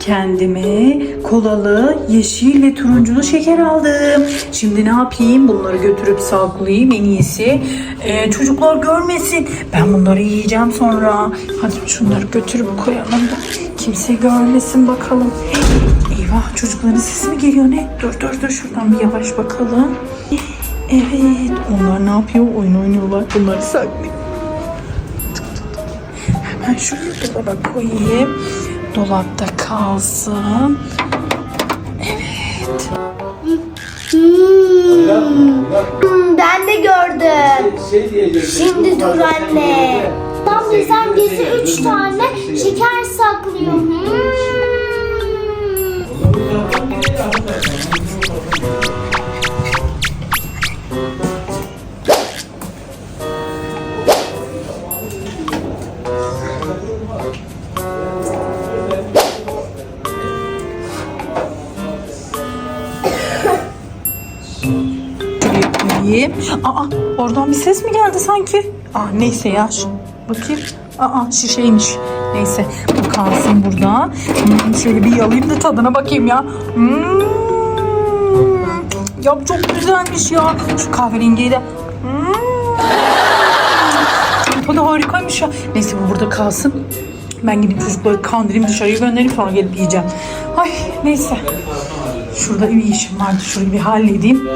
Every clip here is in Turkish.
Kendime kolalı, yeşil ve turunculu şeker aldım. Şimdi ne yapayım? Bunları götürüp saklayayım en iyisi. Ee, çocuklar görmesin. Ben bunları yiyeceğim sonra. Hadi şunları götürüp koyalım da kimse görmesin bakalım. Eyvah çocukların sesi mi geliyor ne? Dur dur dur şuradan bir yavaş bakalım. Evet onlar ne yapıyor? Oyun oynuyorlar. Bunları saklayayım. Şuraya dolaba koyayım. Dolapta kalsın. Evet. Hmm, ben de gördüm. Şimdi dur anne. Tam desem gezi üç tane şeker saklıyor. Hmm. Koyayım. Aa oradan bir ses mi geldi sanki? Aa neyse ya. Bakayım. Aa şişeymiş. Neyse bu kalsın burada. Hmm, şöyle bir yalayayım da tadına bakayım ya. Hmm. Ya çok güzelmiş ya. Şu kahverengiyi de. Hmm. Tadı harikaymış ya. Neyse bu burada kalsın. Ben gidip çocukları kandırayım dışarıya göndereyim sonra gelip yiyeceğim. Ay neyse. Şurada bir işim vardı. Şurayı bir halledeyim.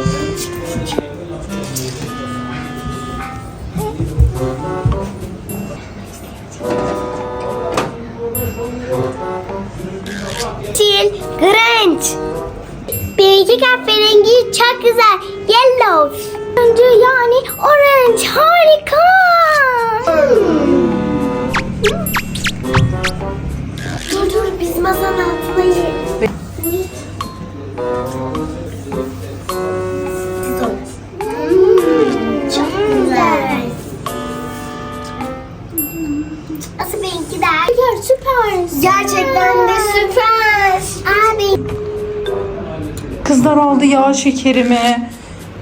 Grange. Benimki kahverengi çok güzel. Yellow. Önce yani orange. Harika. Dur dur biz masanın altına. Ya şekerimi.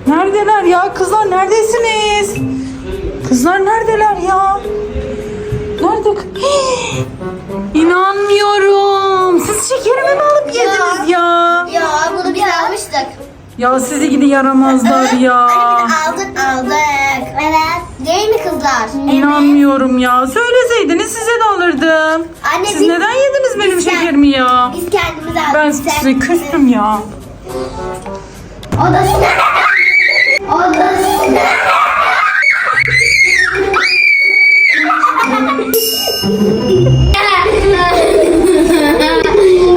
Neredeler ya? Kızlar neredesiniz? Kızlar neredeler ya? Nerede? Hii! İnanmıyorum. Siz şekerimi mi alıp yediniz ya? Ya bunu biz almıştık. Ya sizi gidi yaramazlar ya. Aldık aldık. Evet. Değil mi kızlar? İnanmıyorum ya. Söyleseydiniz size de alırdım. Anne, Siz biz- neden yediniz benim biz- şekerimi ya? Biz kendimiz aldık. Ben size küstüm ya. O da O da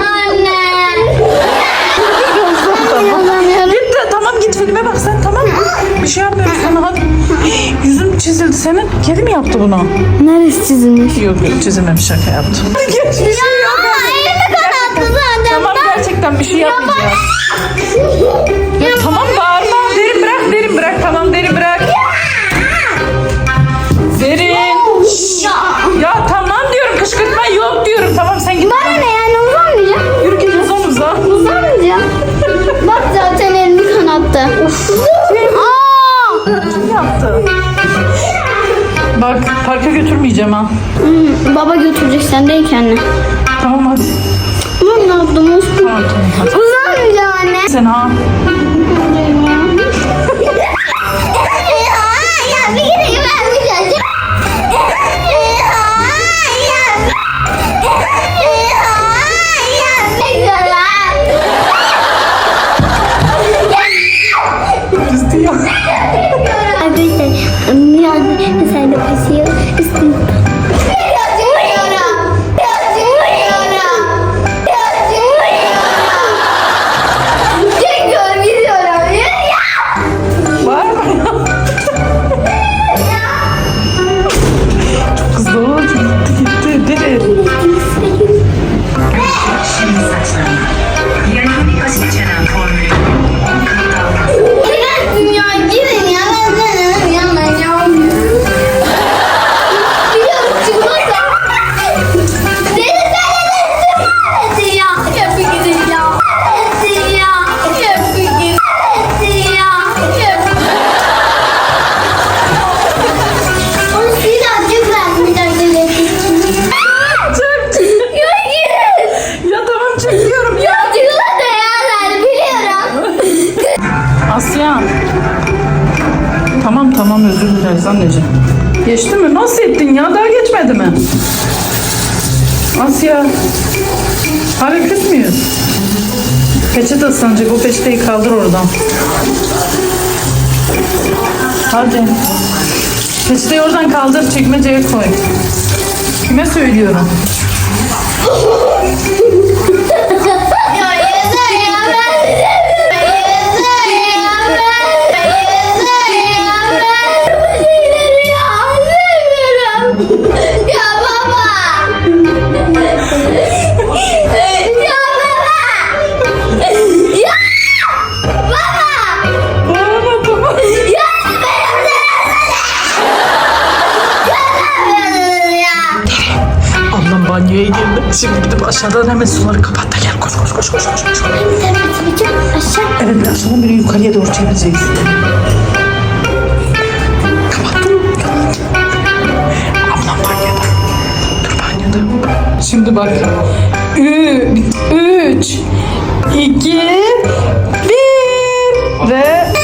Anne. Git de tamam git filme bak sen tamam. Bir şey yapmıyorum sana hadi. Yüzün çizildi senin. Kedi mi yaptı bunu? Neresi çizilmiş? Yok yok çizilmemiş şaka yaptım. Ya elimi kanattı zaten. Tamam gerçekten bir şey yapmayacağım. Ya yaptı? Bak parka götürmeyeceğim ha. Hmm, baba götürecek sen değil kendi. Tamam hadi. Aman ne yaptınız? Tamam tamam hadi. Uzanmayacağım anne. Sen ha. Geçti mi? Nasıl ettin ya? Daha geçmedi mi? Asya. Hala küs müyüz? Peçete ıslanacak. O peçeteyi kaldır oradan. Hadi. Peçeteyi oradan kaldır. Çekmeceye koy. Kime söylüyorum? Gidip aşağıdan hemen suları kapat da gel. Koş koş koş koş. koş, koş. Temizleyeceğim aşağı Evet bir aşağıdan biri yukarıya doğru çevireceksin. Kapattın mı? Ablam banyoda. Dur banyoda. Şimdi bak. Üç, iki, bir ve